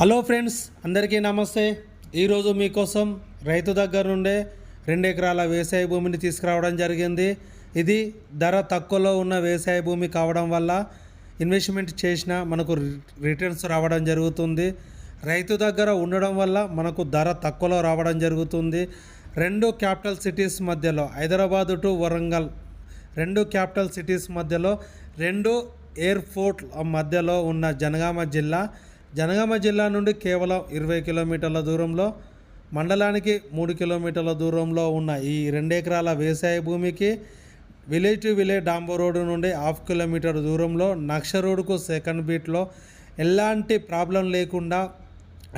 Hello friends అందరికీ నమస్తే. ఈరోజు మీకోసం రైతు దగ్గర నుండే రెండు ఎకరాల వ్యవసాయ భూమిని తీసుకురావడం జరిగింది. ఇది ధర తక్కువలో ఉన్న వ్యవసాయ భూమి కావడం వల్ల ఇన్వెస్ట్మెంట్ చేసిన మనకు రి- రిటర్న్స్ రావడం జరుగుతుంది. రైతు దగ్గర ఉండడం వల్ల మనకు ధర తక్కువలో రావడం జరుగుతుంది. రెండు క్యాపిటల్ సిటీస్ మధ్యలో హైదరాబాద్ టు వరంగల్ రెండు క్యాపిటల్ సిటీస్ మధ్యలో రెండు ఎయిర్పోర్ట్ మధ్యలో ఉన్న జనగామ జిల్లా జనగామ జిల్లా నుండి కేవలం ఇరవై కిలోమీటర్ల దూరంలో మండలానికి మూడు కిలోమీటర్ల దూరంలో ఉన్న ఈ రెండెకరాల వ్యవసాయ భూమికి విలేజ్ టు విలేజ్ డాంబో రోడ్డు నుండి హాఫ్ కిలోమీటర్ దూరంలో నక్ష రోడ్డుకు సెకండ్ బీట్లో ఎలాంటి ప్రాబ్లం లేకుండా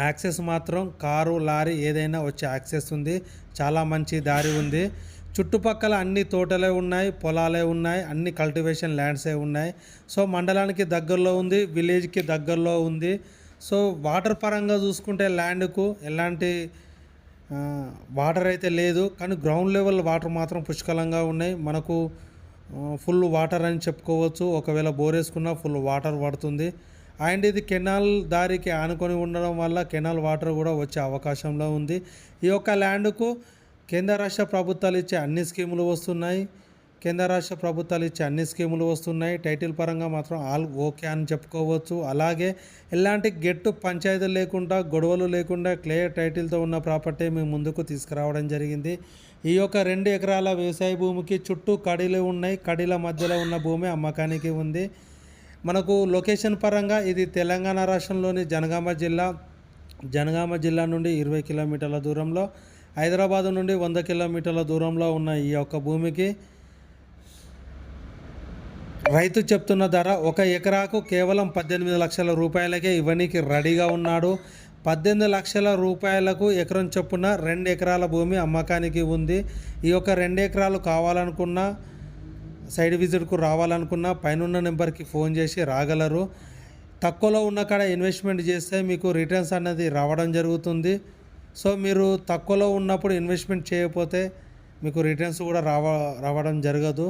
యాక్సెస్ మాత్రం కారు లారీ ఏదైనా వచ్చే యాక్సెస్ ఉంది. చాలా మంచి దారి ఉంది. చుట్టుపక్కల అన్ని తోటలే ఉన్నాయి పొలాలే ఉన్నాయి అన్ని కల్టివేషన్ ల్యాండ్సే ఉన్నాయి. సో మండలానికి దగ్గరలో ఉంది విలేజ్కి దగ్గరలో ఉంది. సో వాటర్ పరంగా చూసుకుంటే ల్యాండ్కు ఎలాంటి వాటర్ అయితే లేదు. కానీ గ్రౌండ్ లెవెల్ వాటర్ మాత్రం పుష్కలంగా ఉన్నాయి. మనకు ఫుల్ వాటర్ అని చెప్పుకోవచ్చు. ఒకవేళ బోర్ వేసుకున్నా ఫుల్ వాటర్ పడుతుంది. అండ్ ఇది కెనాల్ దారికి ఆనుకొని ఉండడం వల్ల కెనాల్ వాటర్ కూడా వచ్చే అవకాశంలో ఉంది. ఈ యొక్క ల్యాండ్కు కేంద్ర రాష్ట్ర ప్రభుత్వాలు ఇచ్చే అన్ని స్కీములు వస్తున్నాయి. కేంద్ర రాష్ట్ర ప్రభుత్వాలు ఇచ్చే అన్ని స్కీములు వస్తున్నాయి. టైటిల్ పరంగా మాత్రం ఆల్ ఓకే అని చెప్పుకోవచ్చు. అలాగే ఎలాంటి గెట్టు పంచాయతీలు లేకుండా గొడవలు లేకుండా క్లియర్ టైటిల్తో ఉన్న ప్రాపర్టీ మేము ముందుకు తీసుకురావడం జరిగింది. ఈ యొక్క రెండు ఎకరాల వ్యవసాయ భూమికి చుట్టూ కడీలు ఉన్నాయి. కడీల మధ్యలో ఉన్న భూమి అమ్మకానికి ఉంది. మనకు లొకేషన్ పరంగా ఇది తెలంగాణ రాష్ట్రంలోని జనగామ జిల్లా. జనగామ జిల్లా నుండి ఇరవై కిలోమీటర్ల దూరంలో హైదరాబాద్ నుండి వంద కిలోమీటర్ల దూరంలో ఉన్న ఈ యొక్క భూమికి రైతు చెప్తున్న ధర ఒక ఎకరాకు కేవలం పద్దెనిమిది లక్షల రూపాయలకే ఇవ్వనీకి రెడీగా ఉన్నాడు. పద్దెనిమిది లక్షల రూపాయలకు ఎకరం చొప్పున రెండు ఎకరాల భూమి అమ్మకానికి ఉంది. ఈ యొక్క రెండు ఎకరాలు కావాలనుకున్నా సైడ్ విజిట్కు రావాలనుకున్నా పైన నెంబర్కి ఫోన్ చేసి రాగలరు. తక్కువలో ఉన్న కాడ ఇన్వెస్ట్మెంట్ చేస్తే మీకు రిటర్న్స్ అనేది రావడం జరుగుతుంది. సో మీరు తక్కువలో ఉన్నప్పుడు ఇన్వెస్ట్మెంట్ చేయకపోతే మీకు రిటర్న్స్ కూడా రావ రావడం జరగదు.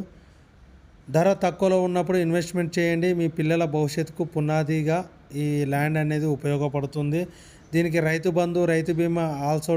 ధర తక్కువలో ఉన్నప్పుడు ఇన్వెస్ట్మెంట్ చేయండి. మీ పిల్లల భవిష్యత్తుకు పునాదిగా ఈ ల్యాండ్ అనేది ఉపయోగపడుతుంది. దీనికి రైతు బంధు రైతు బీమా ఆల్సో